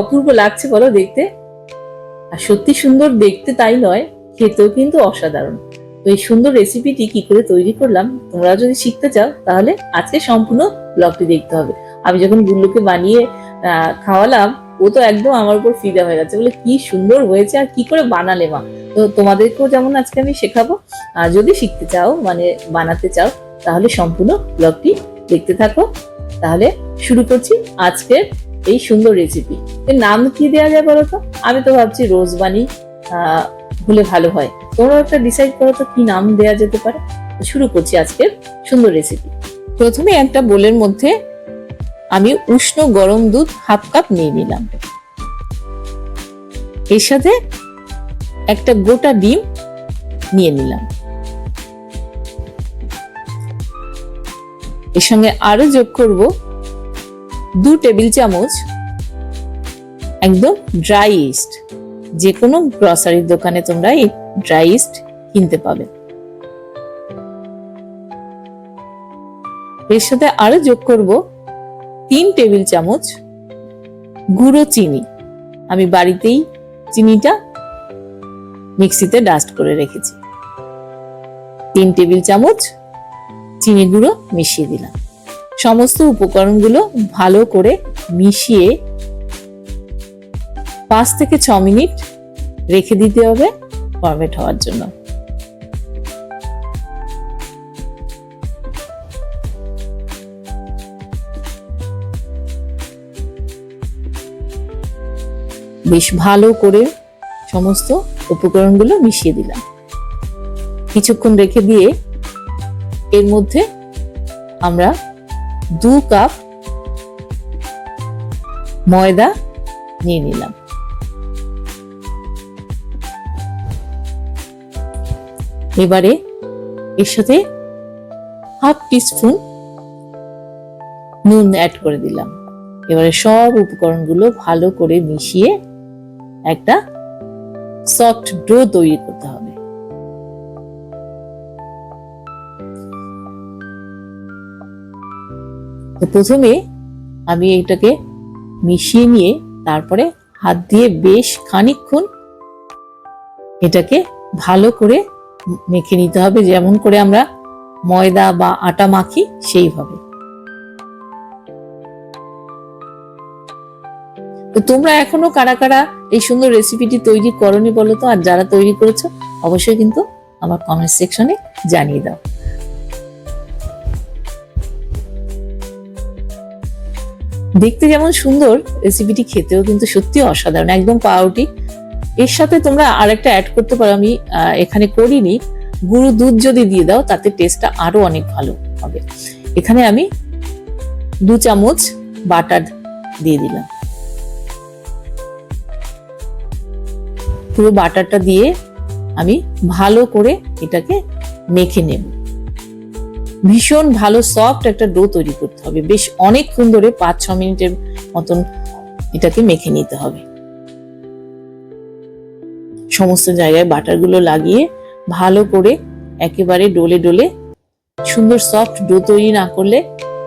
অপূর্ব লাগছে বলো দেখতে। আর সত্যি সুন্দর দেখতে তাই নয়, খেতেও কিন্তু অসাধারণ। তো এই সুন্দর রেসিপিটি কি করে তৈরি করলাম, তোমরা যদি শিখতে চাও, তাহলে আজকে সম্পূর্ণ ব্লগটি দেখতে হবে। আমি যখন গুল্লুকে বানিয়ে খাওয়ালাম, ও তো একদম আমার উপর ফিদা হয়ে গেছে। বলে, কি সুন্দর হয়েছে আর কি করে বানালে মা? তো তোমাদেরকেও যেমন আজকে আমি শেখাবো, আর যদি শিখতে চাও মানে বানাতে চাও, তাহলে সম্পূর্ণ ব্লগটি দেখতে থাকো। তাহলে শুরু করছি আজকের এই সুন্দর রেসিপি এর নাম কি দেওয়া যায় বলো তো আমি তো ভাবছি রোজ বানি হলে ভালো হয়। তোমরা একটা ডিসাইড করো তো কি নাম দেওয়া যেতে পারে। শুরু করছি আজকের সুন্দর রেসিপি প্রথমে একটা বোলের মধ্যে আমি উষ্ণ গরম দুধ হাফ কাপ নিয়ে নিলাম। এর সাথে একটা গোটা ডিম নিয়ে নিলাম। এর সঙ্গে আরও যোগ করব দু টেবিল চামচ একদম ড্রাই ইস্ট যে কোনো গ্রসারির দোকানে তোমরা এই ড্রাই ইস্ট কিনতে পাবে। এর সাথে আরও যোগ করব তিন টেবিল চামচ গুঁড়ো চিনি। আমি বাড়িতেই চিনিটা মিক্সিতে ডাস্ট করে রেখেছি। তিন টেবিল চামচ চিনি গুঁড়ো মিশিয়ে দিলাম। সমস্ত উপকরণগুলো ভালো করে মিশিয়ে পাঁচ থেকে ছ মিনিট রেখে দিতে হবে ফরমেট হওয়ার জন্য। বেশ ভালো করে সমস্ত উপকরণগুলো মিশিয়ে দিলাম। কিছুক্ষণ রেখে দিয়ে এর মধ্যে আমরা দু কাপ ময়দা নিয়ে নিলাম। এবারে এর সাথে হাফ টিস্পুন নুন অ্যাড করে দিলাম। এবারে সব উপকরণগুলো ভালো করে মিশিয়ে একটা সফট ডো তৈরি করতে হবে। প্রথমে আমি এটাকে মিশিয়ে নিয়ে তারপরে হাত দিয়ে বেশ খানিকক্ষণ এটাকে ভালো করে মেখে নিতে হবে। যেমন করে আমরা ময়দা বা আটা মাখি, সেইভাবে। তো তোমরা এখনও কারা কারা এই সুন্দর রেসিপিটি তৈরি করনি বলো তো? আর যারা তৈরি করেছ, অবশ্যই কিন্তু আমার কমেন্ট সেকশনে জানিয়ে দাও। দেখতে যেমন সুন্দর রেসিপিটি খেতেও কিন্তু সত্যি অসাধারণ, একদম পাউরুটি। এর সাথে তোমরা আরেকটা অ্যাড করতে পারো আমি এখানে করিনি। গুঁড়ো দুধ যদি দিয়ে দাও, তাতে টেস্টটা আরও অনেক ভালো হবে। এখানে আমি দু চামচ বাটার দিয়ে দিলাম। পুরো বাটারটা দিয়ে আমি ভালো করে এটাকে মেখে নেব। ভীষণ ভালো সফট একটা ডো তৈরি করতে হবে। বেশ অনেকক্ষণ ধরে পাঁচ ছ মিনিটের মতন এটাকে মেখে নিতে হবে। সমস্ত জায়গায় বাটারগুলো লাগিয়ে ভালো করে একেবারে ডোলে ডোলে সুন্দর সফট ডো তৈরি না করলে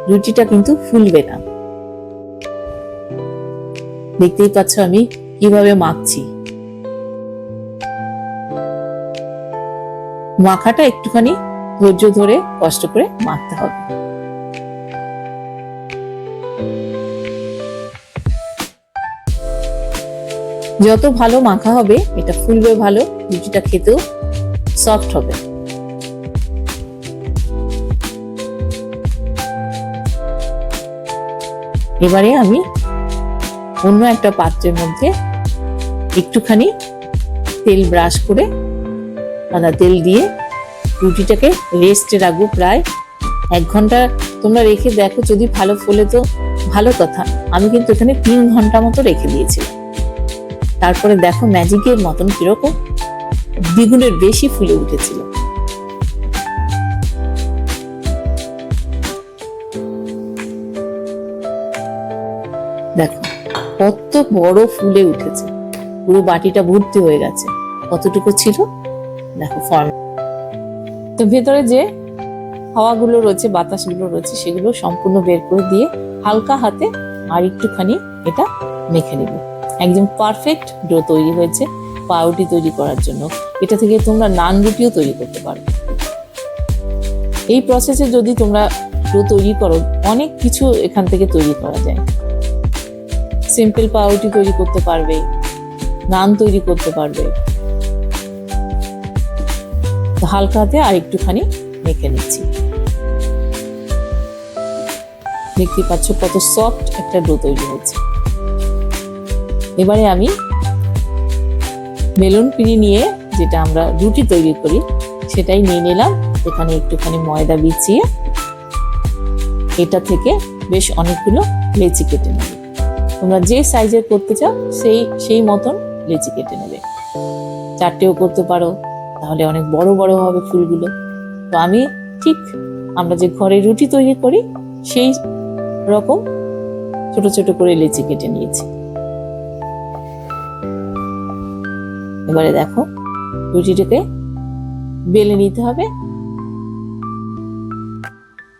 রুটিটা কিন্তু ফুলবে না। দেখতেই পাচ্ছ আমি কীভাবে মাখছি। মাখাটা একটুখানি ধৈর্য ধরে কষ্ট করে মাখতে হবে। যত ভালো মাখা হবে, এটা ফুলবে ভালো লুচিটা খেতেও সফট হবে। এবারে আমি অন্য একটা পাত্রের মধ্যে একটুখানি তেল ব্রাশ করে আদা তেল দিয়ে রুটিটাকে রেস্টে রাখব প্রায় এক ঘণ্টা। তোমরা রেখে দেখো যদি ভালো ফোলে তো ভালো কথা। আমি কিন্তু এখানে তিন ঘণ্টা মতো রেখে দিয়েছিলাম। তারপরে দেখো ম্যাজিকের মতন কীরকম দ্বিগুণের বেশি ফুলে উঠেছিল। দেখো, কত বড় ফুলে উঠেছে। পুরো বাটিটা ভর্তি হয়ে গেছে। কতটুকু ছিল? দেখো ফর্ম তো ভেতরে যে হাওয়াগুলো রয়েছে, বাতাসগুলো রয়েছে, সেগুলো সম্পূর্ণ বের করে দিয়ে হালকা হাতে আর একটুখানি এটা মেখে নেব। একদম পারফেক্ট ডো তৈরি হয়েছে পাউরুটি তৈরি করার জন্য। এটা থেকে তোমরা নান রুটিও তৈরি করতে পারো। এই প্রসেসে যদি তোমরা ডো তৈরি করো, অনেক কিছু এখান থেকে তৈরি করা যায়। সিম্পল পাউরুটি তৈরি করতে পারবে, নান তৈরি করতে পারবে। তো হালকা হাতে আর একটুখানি মেখে নিচ্ছি। দেখতে পাচ্ছ কত সফট একটা ডো তৈরি হয়েছে। এবারে আমি মেলন পিড়ি নিয়ে যেটা আমরা রুটি তৈরি করি, সেটাই নিয়ে নিলাম। এখানে একটুখানি ময়দা বিছিয়ে এটা থেকে বেশ অনেকগুলো লেচি কেটে নেবে। তোমরা যে সাইজের করতে চাও, সেই সেই মতন লেচি কেটে নেবে। চারটেও করতে পারো। তাহলে অনেক বড় বড় হবে ফুলগুলো। তো আমি ঠিক আমরা যে ঘরে রুটি তৈরি করি, সেই রকম ছোট ছোট করে লেচি কেটে নিয়েছি। এবারে দেখো, রুটিটাকে বেলে নিতে হবে।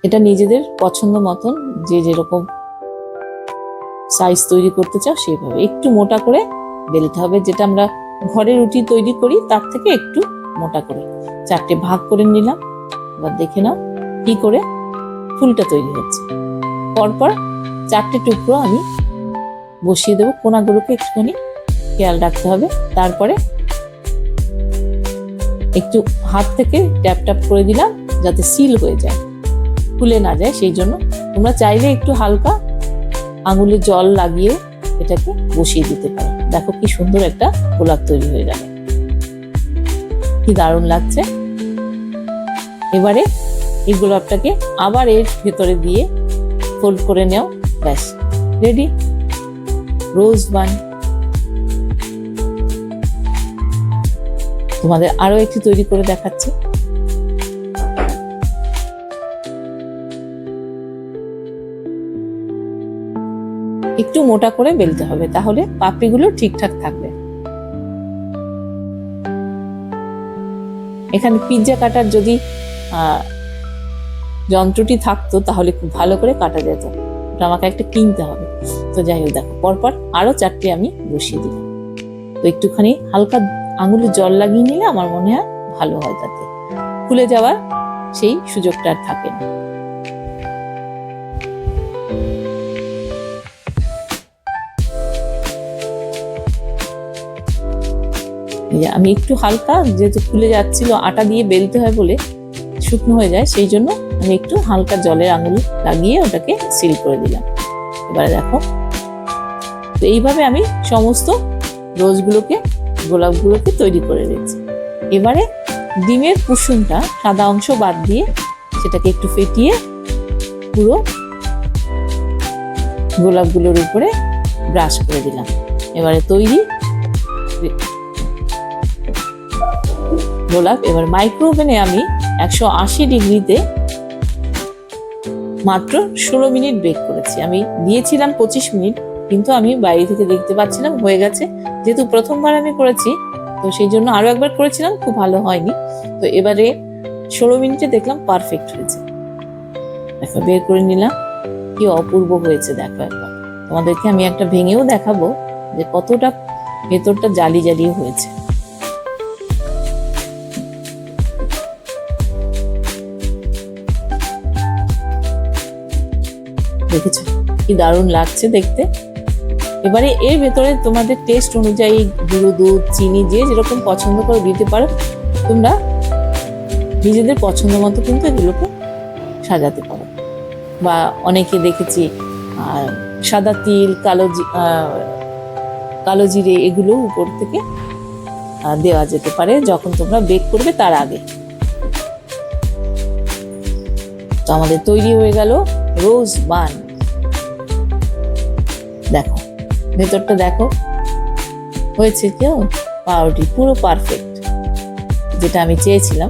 এটা নিজেদের পছন্দ মতন যে যেরকম সাইজ তৈরি করতে চাও সেইভাবে। একটু মোটা করে বেলতে হবে। যেটা আমরা ঘরে রুটি তৈরি করি, তার থেকে একটু মোটা করে। চারটে ভাগ করে নিলাম। এবার দেখে নাও কি করে ফুলটা তৈরি হচ্ছে। পরপর চারটে টুকরো আমি বসিয়ে দেবো কোনাগুলোকে একটুখানি খেয়াল রাখতে হবে। তারপরে একটু হাত থেকে ট্যাপ ট্যাপ করে দিলাম যাতে সিল হয়ে যায় খুলে না যায়। সেই জন্য তোমরা চাইলে একটু হালকা আঙুলে জল লাগিয়ে এটাকে বসিয়ে দিতে পারো। দেখো কি সুন্দর একটা গোলাপ তৈরি হয়ে গেল। কি দারুণ লাগছে। এবারে এই গোলাপটাকে আবার এর ভেতরে দিয়ে ফোল্ড করে নেও, ব্যাস রেডি রোজ বান তোমাদের আরও একটি তৈরি করে দেখাচ্ছি। একটু মোটা করে বেলতে হবে, তাহলে পাপড়িগুলো ঠিকঠাক থাকবে। এখানে পিৎজা কাটার যদি যন্ত্রটি থাকতো, তাহলে খুব ভালো করে কাটা যেত। আমাকে একটা কিনতে হবে। তো যাই হোক, দেখো, পরপর আরও চারটে আমি বসিয়ে দিলাম। তো একটুখানি হালকা আঙুলে জল লাগিয়ে নিলে আমার মনে হয় ভালো হয় তাতে। খুলে যাওয়ার সেই সুযোগটা আর থাকে না। আমি একটু হালকা, যেহেতু খুলে যাচ্ছিল আটা দিয়ে বেলতে হয় বলে শুকনো হয়ে যায়, সেই জন্য আমি একটু হালকা জলের আঙুল লাগিয়ে ওটাকে সিল করে দিলাম। এবারে দেখো। তো এইভাবে আমি সমস্ত রোজগুলোকে, গোলাপগুলোকে তৈরি করে দিয়েছি এবারে ডিমের কুসুমটা সাদা অংশ বাদ দিয়ে সেটাকে একটু ফেটিয়ে পুরো গোলাপগুলোর উপরে ব্রাশ করে দিলাম। এবারে তৈরি গোলাপ, এবার মাইক্রো ওভেনে আমি একশো আশি ডিগ্রিতে মাত্র ষোলো মিনিট বেক করেছি। আমি দিয়েছিলাম পঁচিশ মিনিট, কিন্তু আমি বাইরে থেকে দেখতে পাচ্ছিলাম, হয়ে গেছে। যেহেতু প্রথমবার আমি করেছি, তো সেই জন্য আরও একবার করেছিলাম, খুব ভালো হয়নি। তো এবারে ষোলো মিনিটে দেখলাম পারফেক্ট হয়েছে। দেখো, বের করে নিলাম। কি অপূর্ব হয়েছে, দেখো একবার। তোমাদেরকে আমি একটা ভেঙেও দেখাবো যে কতটা ভেতরটা জালি জালি হয়েছে। দেখেছ? কি দারুণ লাগছে দেখতে। এবারে এর ভেতরে তোমাদের টেস্ট অনুযায়ী গুঁড়ো দুধ, চিনি, যে যেরকম পছন্দ করে দিতে পারো, তোমরা নিজেদের পছন্দ মতো কিন্তু এগুলোকে সাজাতে পারো। বা অনেকে দেখেছি সাদা তিল, কালো কালো জিরে এগুলো উপর থেকে দেওয়া যেতে পারে যখন তোমরা বেক করবে তার আগে। তো আমাদের তৈরি হয়ে গেল রোজ বান দেখো ভেতরটা দেখো। হয়েছে কেউ পাউরুটি পুরো পারফেক্ট যেটা আমি চেয়েছিলাম।